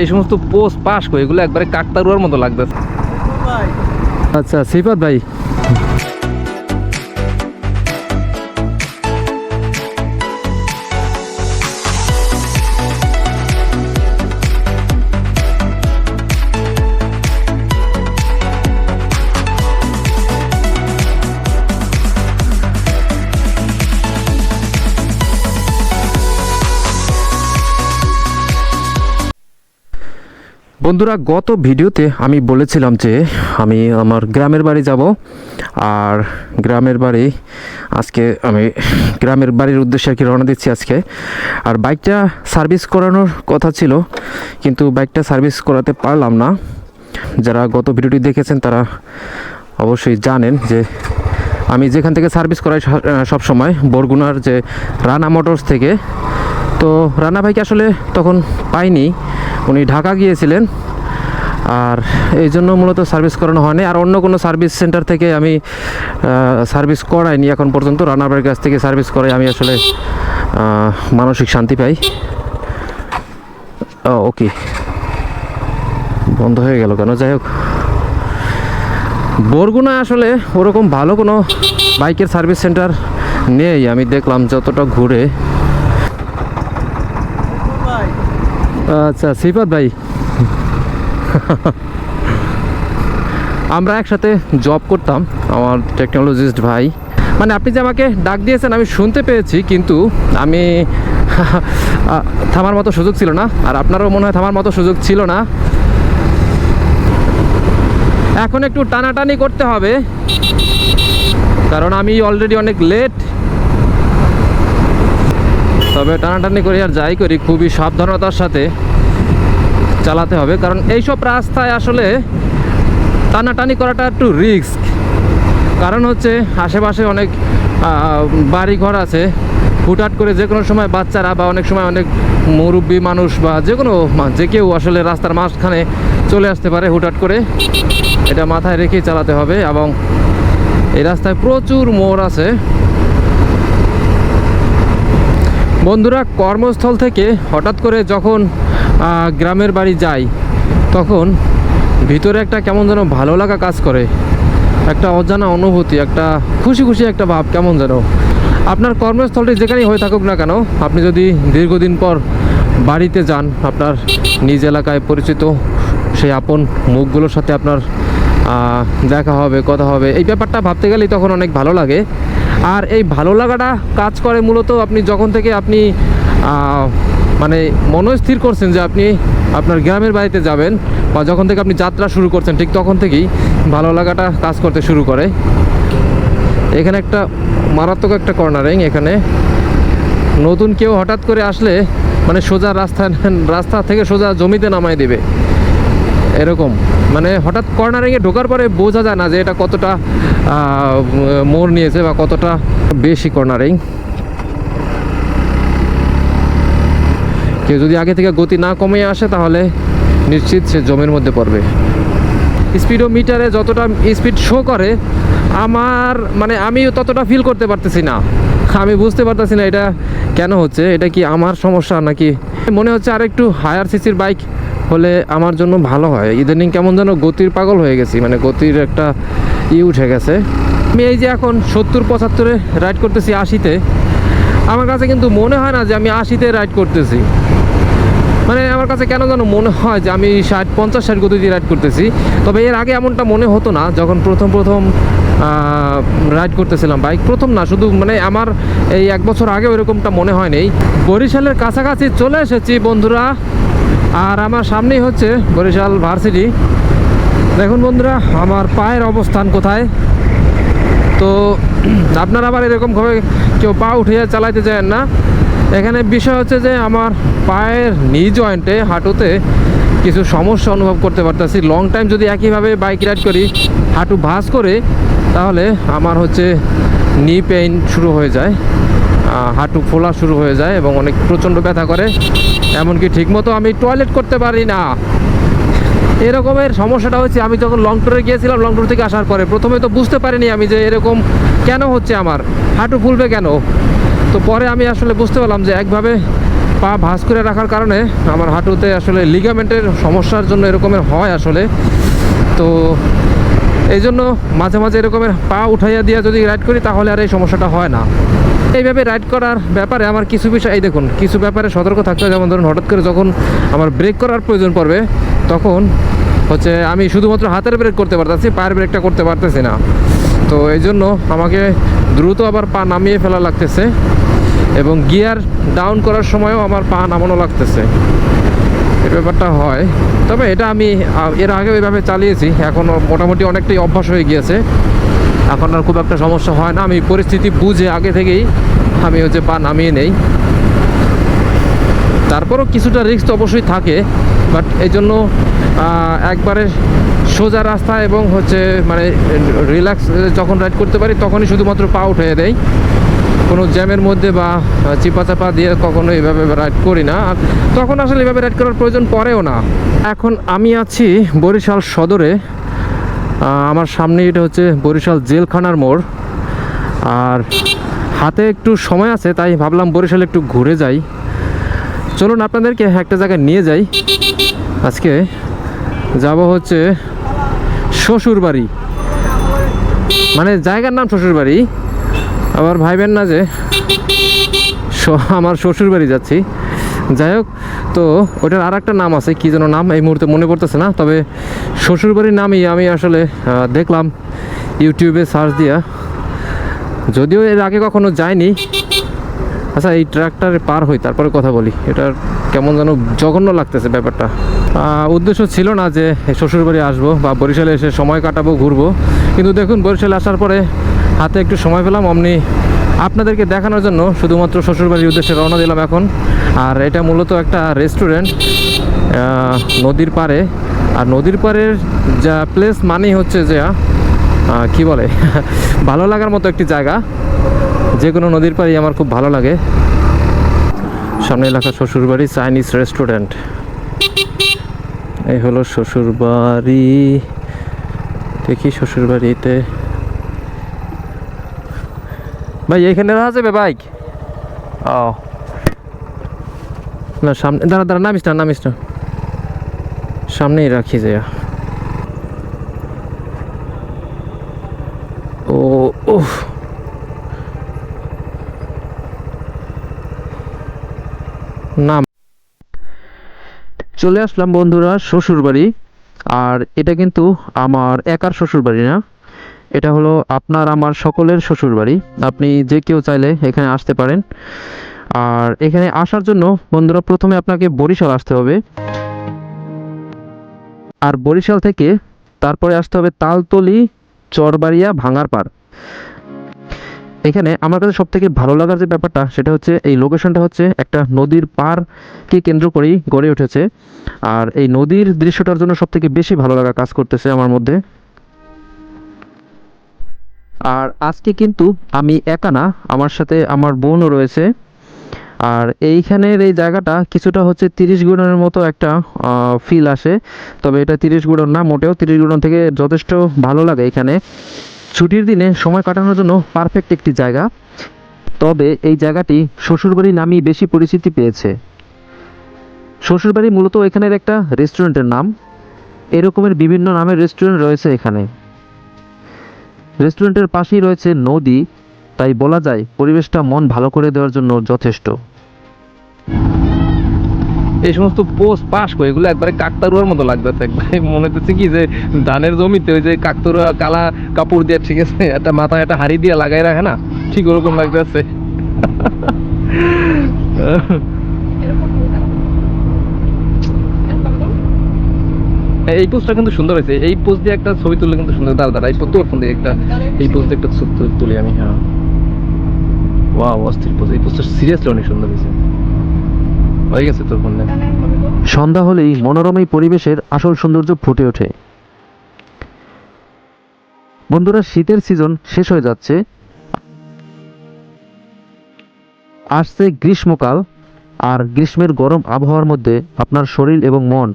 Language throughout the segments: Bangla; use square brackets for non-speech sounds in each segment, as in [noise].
এই সমস্ত পোস্ট পাস করে এগুলো একবারে কাকতারুয়ার মতো লাগতেছে। আচ্ছা সিফাত ভাই বন্ধুরা, গত ভিডিওতে আমি বলেছিলাম যে আমি আমার গ্রামের বাড়ি যাব। আর গ্রামের বাড়ি আজকে আমি গ্রামের বাড়ির উদ্দেশ্যে আর কি রওনা দিচ্ছি আজকে। আর বাইকটা সার্ভিস করানোর কথা ছিল, কিন্তু বাইকটা সার্ভিস করাতে পারলাম না। যারা গত ভিডিওটি দেখেছেন, তারা অবশ্যই জানেন যে আমি যেখান থেকে সার্ভিস করাই সব সময় বরগুনার যে রানা মোটরস থেকে। তো রানা ভাইকে আসলে তখন পাইনি। উনি ঢাকা গিয়েছিলেন। আর এই জন্য মূলত সার্ভিস করানো হয়নি। আর অন্য কোনো সার্ভিস সেন্টার থেকে আমি সার্ভিস করাইনি এখন পর্যন্ত। রানা ভাইয়ের কাছ থেকে সার্ভিস করাই আমি আসলে মানসিক শান্তি পাই। ওকে। বন্ধ হয়ে গেল কেন? যাই হোক। বরগুনা আসলে ওরকম ভালো কোনো বাইকের সার্ভিস সেন্টার নেই। আমি দেখলাম যতটা ঘুরে। আচ্ছা সিফাত ভাই। আমরা একসাথে জব করতাম, আমার টেকনোলজিস্ট ভাই। মানে আপনি যে আমাকে ডাক দিয়েছেন, আমি শুনতে পেয়েছি, কিন্তু আমি থামার মতো সুযোগ ছিল না, আর আপনারও মনে হয় থামার মতো সুযোগ ছিল না। এখন একটু টানাটানি করতে হবে, কারণ আমি অলরেডি অনেক লেট তবে টানাটানি করি আর যাই করি, খুবই সাবধানতার সাথে চালাতে হবে। কারণ এইসব রাস্তায় আসলে টানাটানি করাটা একটু রিস্ক কারণ হচ্ছে আশেপাশে অনেক বাড়ি ঘর আছে। হুটহাট করে যে কোনো সময় বাচ্চারা বা অনেক সময় অনেক মুরব্বী মানুষ বা যে কোনো যে কেউ আসলে রাস্তার মাঝখানে চলে আসতে পারে হুটহাট করে। এটা মাথায় রেখেই চালাতে হবে এবং এই রাস্তায় প্রচুর মোড় আছে। বন্ধুরা, কর্মস্থল থেকে হঠাৎ করে যখন গ্রামের বাড়ি যাই, তখন ভিতরে একটা কেমন যেন ভালো লাগা কাজ করে। একটা অজানা অনুভূতি, একটা খুশি খুশি একটা ভাব কেমন যেন। আপনার কর্মস্থলটি যেখানেই হয়ে থাকুক না কেন, আপনি যদি দীর্ঘদিন পর বাড়িতে যান, আপনার নিজ এলাকায় পরিচিত সেই আপন মুখগুলোর সাথে আপনার দেখা হবে, কথা হবে, এই ব্যাপারটা ভাবতে গেলেই তখন অনেক ভালো লাগে। আর এই ভালো লাগাটা কাজ করে মূলত আপনি যখন থেকে আপনি মানে মনস্থির করছেন যে আপনি আপনার গ্রামের বাড়িতে যাবেন বা যখন থেকে আপনি যাত্রা শুরু করছেন, ঠিক তখন থেকেই ভালো লাগাটা কাজ করতে শুরু করে। এখানে একটা মারাত্মক একটা কর্নারিং এখানে। নতুন কেউ হঠাৎ করে আসলে মানে সোজা রাস্তা রাস্তা থেকে সোজা জমিতে নামায় দেবে। এরকম। মানে হঠাৎ কর্নারিংয়ে ঢোকার পরে বোঝা যায় না যে এটা কতটা মোড় নিয়েছে বা কতটা বেশি কর্নারিং কেউ যদি আগে থেকে গতি না কমিয়ে আসে তাহলে নিশ্চিত সে জমির মধ্যে পড়বে। স্পিডোমিটারে যতটা স্পিড শো করে, আমার মানে আমি ততটা ফিল করতে পারতেছি না। আমি বুঝতে পারতেছি না এটা কেন হচ্ছে, এটা কি আমার সমস্যা নাকি? মনে হচ্ছে আর একটু হায়ার সিসির বাইক হলে আমার জন্য ভালো হয়। ইদানিং কেমন যেন গতির পাগল হয়ে গেছি মানে গতির একটা ই উঠে গেছে। আমি এই যে এখন সত্তর, পঁচাত্তরে রাইড করতেছি আশিতে। আমার কাছে কিন্তু মনে হয় না যে আমি আশিতে রাইড করতেছি। মানে আমার কাছে কেন যেন মনে হয় যে আমি ষাট, পঞ্চাশ, ষাট গতি দিয়ে রাইড করতেছি। তবে এর আগে এমনটা মনে হতো না, যখন প্রথম প্রথম রাইড করতেছিলাম বাইক প্রথম না, শুধু মানে আমার এই এক বছর আগে ওইরকমটা মনে হয় নেই বরিশালের কাছাকাছি চলে এসেছি, বন্ধুরা। আর আমার সামনেই হচ্ছে বরিশাল ভার্সিটি। দেখুন বন্ধুরা, আমার পায়ের অবস্থান কোথায়? তো আপনারা আবার এরকমভাবে কেউ পা উঠিয়ে চালাইতে যায় না। এখানে বিষয় হচ্ছে যে, আমার পায়ের নি জয়েন্টে হাঁটুতে কিছু সমস্যা অনুভব করতে পারতেছি। লং টাইম যদি একইভাবে বাইক রাইড করি, হাঁটু ভাঁজ করে, তাহলে আমার হচ্ছে নি পেইন শুরু হয়ে যায়। হাঁটু ফোলা শুরু হয়ে যায় এবং অনেক প্রচণ্ড ব্যথা করে। এমনকি ঠিকমতো আমি টয়লেট করতে পারি না। এরকমের সমস্যাটা হচ্ছে আমি যখন লং ট্যুরে গিয়েছিলাম লং ট্যুর থেকে আসার পরে প্রথমে তো বুঝতে পারিনি আমি যে এরকম কেন হচ্ছে আমার, হাঁটু ফুলবে কেন? তো পরে আমি আসলে বুঝতে পারলাম যে একভাবে পা ভাঁজ করে রাখার কারণে আমার হাঁটুতে আসলে লিগামেন্টের সমস্যার জন্য এরকমের হয় আসলে। তো এই জন্য মাঝে মাঝে এরকমের পা উঠাইয়া দিয়ে যদি রাইড করি তাহলে আর এই সমস্যাটা হয় না। এইভাবে রাইড করার ব্যাপারে আমার কিছু বিষয় এই দেখুন, কিছু ব্যাপারে সতর্ক থাকতে হয় যেমন ধরুন, হঠাৎ করে যখন আমার ব্রেক করার প্রয়োজন পড়বে, তখন হচ্ছে আমি শুধুমাত্র হাতের ব্রেক করতে পারতেছি, পায়ের ব্রেকটা করতে পারতেছি না। তো এই জন্য আমাকে দ্রুত আবার পা নামিয়ে ফেলা লাগতেছে এবং গিয়ার ডাউন করার সময়ও আমার পা নামানো লাগতেছে। এই ব্যাপারটা হয়। তবে এটা আমি এর আগে ওইভাবে চালিয়েছি। এখন মোটামুটি অনেকটাই অভ্যাস হয়ে গিয়েছে। এখন আর খুব একটা সমস্যা হয় না। আমি পরিস্থিতি বুঝে আগে থেকেই আমি হচ্ছে পা নামিয়ে নেই। তারপরও কিছুটা রিস্ক তো অবশ্যই থাকে বাট এই জন্য একবারে সোজা রাস্তা এবং হচ্ছে মানে রিল্যাক্স যখন রাইড করতে পারি তখনই শুধুমাত্র পা উঠে দেয় কোনো জ্যামের মধ্যে বা চিপা চাপা দিয়ে কখনো এইভাবে রাইড করি না। আর তখন আসলে এভাবে রাইড করার প্রয়োজন পড়েও না। এখন আমি আছি বরিশাল সদরে। আমার সামনে এটা হচ্ছে বরিশাল জেলখানার মোড়। আর হাতে একটু সময় আছে, তাই ভাবলাম বরিশাল একটু ঘুরে যাই। চলুন আপনাদেরকে একটা জায়গায় নিয়ে যাই। আজকে যাব হচ্ছে শ্বশুর বাড়ি মানে জায়গার নাম শ্বশুর বাড়ি আবার ভাইবেন না যে আমার শ্বশুর বাড়ি যাচ্ছি। যাই হোক, তো ওটার আর একটা নাম আছে, কী যেন নাম এই মুহূর্তে মনে পড়তেছে না, তবে শ্বশুরবাড়ির নামই আমি আসলে দেখলাম ইউটিউবে সার্চ দিয়া। যদিও এর আগে কখনো যায়নি আচ্ছা এই ট্রাকটার পার হই, তারপরে কথা বলি। এটার কেমন যেন জঘন্য লাগতেছে ব্যাপারটা। উদ্দেশ্য ছিল না যে শ্বশুরবাড়ি আসব বা বরিশালে এসে সময় কাটাবো, ঘুরবো। কিন্তু দেখুন, বরিশালে আসার পরে হাতে একটু সময় পেলাম, অমনি আপনাদেরকে দেখানোর জন্য শুধুমাত্র শ্বশুরবাড়ির উদ্দেশ্যে রওনা দিলাম এখন। আর এটা মূলত একটা রেস্টুরেন্ট নদীর পাড়ে। আর নদীর পাড়ের যা প্লেস মানেই হচ্ছে যে কি বলে, [laughs] ভালো লাগার মতো একটি জায়গা। যে কোনো নদীর পাড়ি আমার খুব ভালো লাগে। সামনে এলাকা শ্বশুরবাড়ি চাইনিজ রেস্টুরেন্ট এই হলো শ্বশুরবাড়ি। দেখি শ্বশুরবাড়িতে ভাই এখানে রাখা যাবে বাইক? ও না, সামনে, দাঁড়া দাঁড়া, নামিস না নামিস না। সামনেই রাখি যে ও, উফ। না চলে আসলাম বন্ধুরা শ্বশুর বাড়ি আর এটা কিন্তু আমার একার শ্বশুর বাড়ি না। এটা হলো আপনার আমার সকলের শ্বশুর বাড়ি আপনি যে কেউ চাইলে এখানে আসতে পারেন। আর এখানে আসার জন্য বন্ধুরা প্রথমে আপনাকে বরিশাল আসতে হবে। আর বরিশাল থেকে তারপরে আসতে হবে তালতলি, চরবাড়িয়া, ভাঙারপাড়। এখানে আমার কাছে সব থেকে ভালো লাগার যে ব্যাপারটা, সেটা হচ্ছে এই লোকেশনটা হচ্ছে একটা নদীর পারকে কেন্দ্র করেই গড়ে উঠেছে। আর এই নদীর দৃশ্যটার জন্য সব থেকে বেশি ভালো লাগা কাজ করতেছে আমার মধ্যে। আর আজকে কিন্তু আমি একা না, আমার সাথে আমার বোনও রয়েছে। আর এইখানের এই জায়গাটা কিছুটা হচ্ছে তিরিশ গুণনের মতো একটা ফিল আসে। তবে এটা তিরিশ গুণন না, মোটেও তিরিশ গুণন থেকে যথেষ্ট ভালো লাগে এখানে। ছুটির দিনে সময় কাটানোর জন্য পারফেক্ট একটি জায়গা। তবে এই জায়গাটি শ্বশুরবাড়ি নামেই বেশি পরিচিতি পেয়েছে। শ্বশুরবাড়ি মূলত এখানের একটা রেস্টুরেন্টের নাম। এরকমের বিভিন্ন নামের রেস্টুরেন্ট রয়েছে এখানে। রেস্টুরেন্টের পাশেই রয়েছে নদী তাই বলা যায় পরিবেশটা মন ভালো করে দেওয়ার জন্য যথেষ্ট। এই সমস্ত পোস্ট পাস করে এগুলো একবারে কাকতারুয়ার মতো লাগতেছে। একবারে মনে হচ্ছে কি যে ধানের জমিতে ওই যে কাকতারুয়া কালা কাপড় দিয়ে ঠিক আছে একটা মাথায় একটা হাড়ি দিয়ে লাগাই রাখে না? ঠিক ওরকম লাগতেছে। এই পোস্টটা কিন্তু সুন্দর হয়েছে। এই পোস্ট দিয়ে একটা ছবি তুললে কিন্তু সুন্দর। দাঁড়া দাঁড়া, এই তোর ফোন দিয়ে একটা এই পোস্ট দিয়ে একটা ছবি তুলি আমি হ্যাঁ। ওয়াও অস্থির পোস্ট এই পোস্টটা সিরিয়াসলি অনেক সুন্দর হয়েছে। হয়ে গেছে তোর ফোন সন্ধ্যা হলেই মনোরম এই পরিবেশের আসল সৌন্দর্য ফুটে ওঠে। বন্ধুরা, শীতের সিজন শেষ হয়ে যাচ্ছে। আসছে গ্রীষ্মকাল, আর গ্রীষ্মের গরম আবহাওয়ার মধ্যে আপনার শরীর এবং মন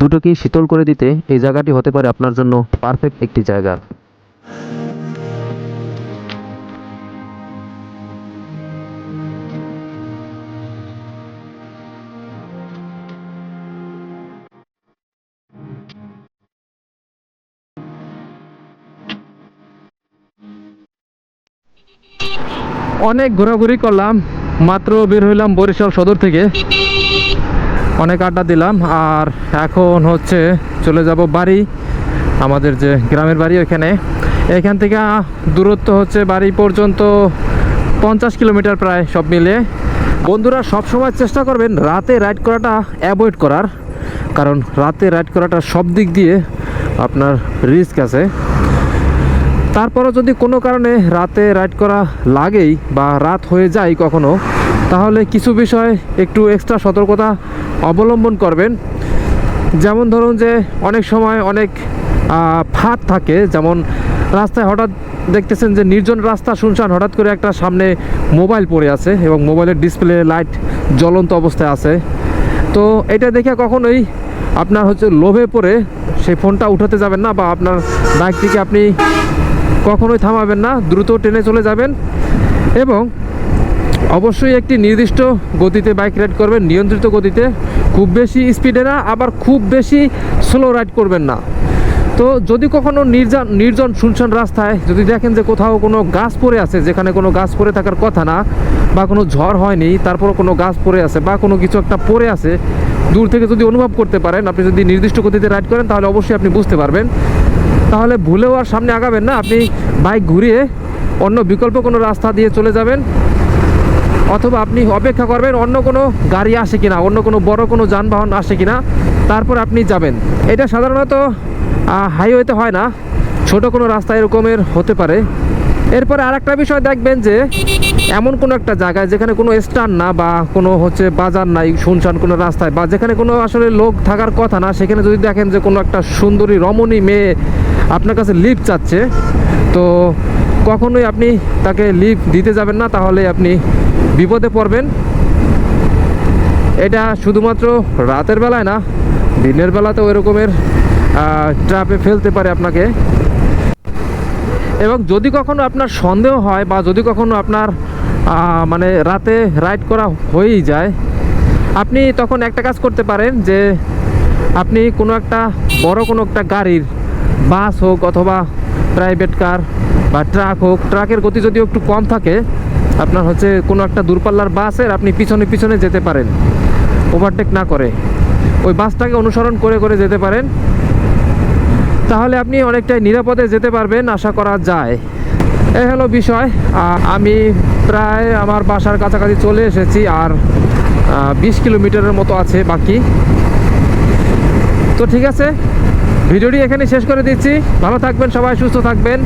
দুটোকেই শীতল করে দিতে এই জায়গাটি হতে পারে আপনার জন্য পারফেক্ট একটি জায়গা। অনেক ঘোরাঘুরি করলাম, মাত্র বের হইলাম বরিশাল সদর থেকে। অনেক আড্ডা দিলাম আর এখন হচ্ছে চলে যাব বাড়ি, আমাদের যে গ্রামের বাড়ি ওইখানে। এখান থেকে দূরত্ব হচ্ছে বাড়ি পর্যন্ত পঞ্চাশ কিলোমিটার প্রায় সব মিলে। বন্ধুরা, সবসময় চেষ্টা করবেন রাতে রাইড করাটা অ্যাভয়েড করার, কারণ রাতে রাইড করাটা সব দিক দিয়ে আপনার রিস্ক আছে। তারপরও যদি কোনো কারণে রাতে রাইড করা লাগেই বা রাত হয়ে যায় কখনো তাহলে কিছু বিষয় একটু এক্সট্রা সতর্কতা অবলম্বন করবেন। যেমন ধরুন যে, অনেক সময় অনেক ফাঁদ থাকে। যেমন রাস্তায় হঠাৎ দেখতেছেন যে, নির্জন রাস্তা শুনশান হঠাৎ করে একটা সামনে মোবাইল পড়ে আছে এবং মোবাইলের ডিসপ্লে, লাইট জ্বলন্ত অবস্থায় আছে। তো এটা দেখে কখনোই আপনার হচ্ছে লোভে পড়ে সেই ফোনটা উঠাতে যাবেন না বা আপনার বাইকটিকে আপনি কখনোই থামাবেন না, দ্রুত ট্রেনে চলে যাবেন। এবং অবশ্যই একটি নির্দিষ্ট গতিতে বাইক রাইড করবেন, নিয়ন্ত্রিত গতিতে। খুব বেশি স্পিডে না, আবার খুব বেশি স্লো রাইড করবেন না। তো যদি কখনো নির্জন নির্জন শুনশান রাস্তায় যদি দেখেন যে কোথাও কোনো গাছ পড়ে আছে, যেখানে কোনো গাছ পড়ে থাকার কথা না, বা কোনো ঝড় হয়নি, তারপরও কোনো গাছ পড়ে আছে, বা কোনো কিছু একটা পড়ে আছে, দূর থেকে যদি অনুভব করতে পারেন, আপনি যদি নির্দিষ্ট গতিতে রাইড করেন, তাহলে অবশ্যই আপনি বুঝতে পারবেন। তাহলে ভুলেও আর সামনে আগাবেন না, আপনি বাইক ঘুরিয়ে অন্য বিকল্প কোনো রাস্তা দিয়ে চলে যাবেন। অথবা আপনি অপেক্ষা করবেন অন্য কোনো গাড়ি আসে কিনা, অন্য কোনো বড় কোনো যানবাহন আসে কিনা, তারপর আপনি যাবেন। এটা সাধারণত হাইওয়েতে হয় না, ছোট কোনো রাস্তা এরকমের হতে পারে। এরপরে আরেকটা বিষয় দেখবেন যে, এমন কোনো একটা জায়গায় যেখানে কোনো স্ট্যান্ড না বা কোনো হচ্ছে বাজার নাই, শুনশান কোনো রাস্তায় বা যেখানে কোনো আসলে লোক থাকার কথা না, সেখানে যদি দেখেন যে কোনো একটা সুন্দরী রমণী মেয়ে আপনার কাছে লিফট চাচ্ছে, তো কখনোই আপনি তাকে লিফট দিতে যাবেন না, তাহলে আপনি বিপদে পড়বেন। এটা শুধুমাত্র রাতের বেলায় না, দিনের বেলাতেও এরকমের ট্রাপে ফেলতে পারে আপনাকে। এবং যদি কখনো আপনার সন্দেহ হয় বা যদি কখনো আপনার মানে রাতে রাইড করা হয়েই যায়, আপনি তখন একটা কাজ করতে পারেন যে, আপনি কোনো একটা বড় কোনো একটা গাড়ির বাস হোক অথবা প্রাইভেট কার বা ট্রাক হোক ট্রাকের গতি যদি একটু কম থাকে আপনার হচ্ছে কোনো একটা দূরপাল্লার বাসের আপনি পিছনে পিছনে যেতে পারেন। ওভারটেক না করে। ওই বাসটাকে অনুসরণ করে করে যেতে পারেন। তাহলে আপনি অনেকটাই নিরাপদে যেতে পারবেন, আশা করা যায়। এই হলো বিষয়। আমি প্রায় আমার বাসার কাছাকাছি চলে এসেছি আর বিশ কিলোমিটারের মতো আছে বাকি। তো ঠিক আছে, ভিডিওটি এখানে শেষ করে দিচ্ছি। ভালো থাকবেন সবাই, সুস্থ থাকবেন।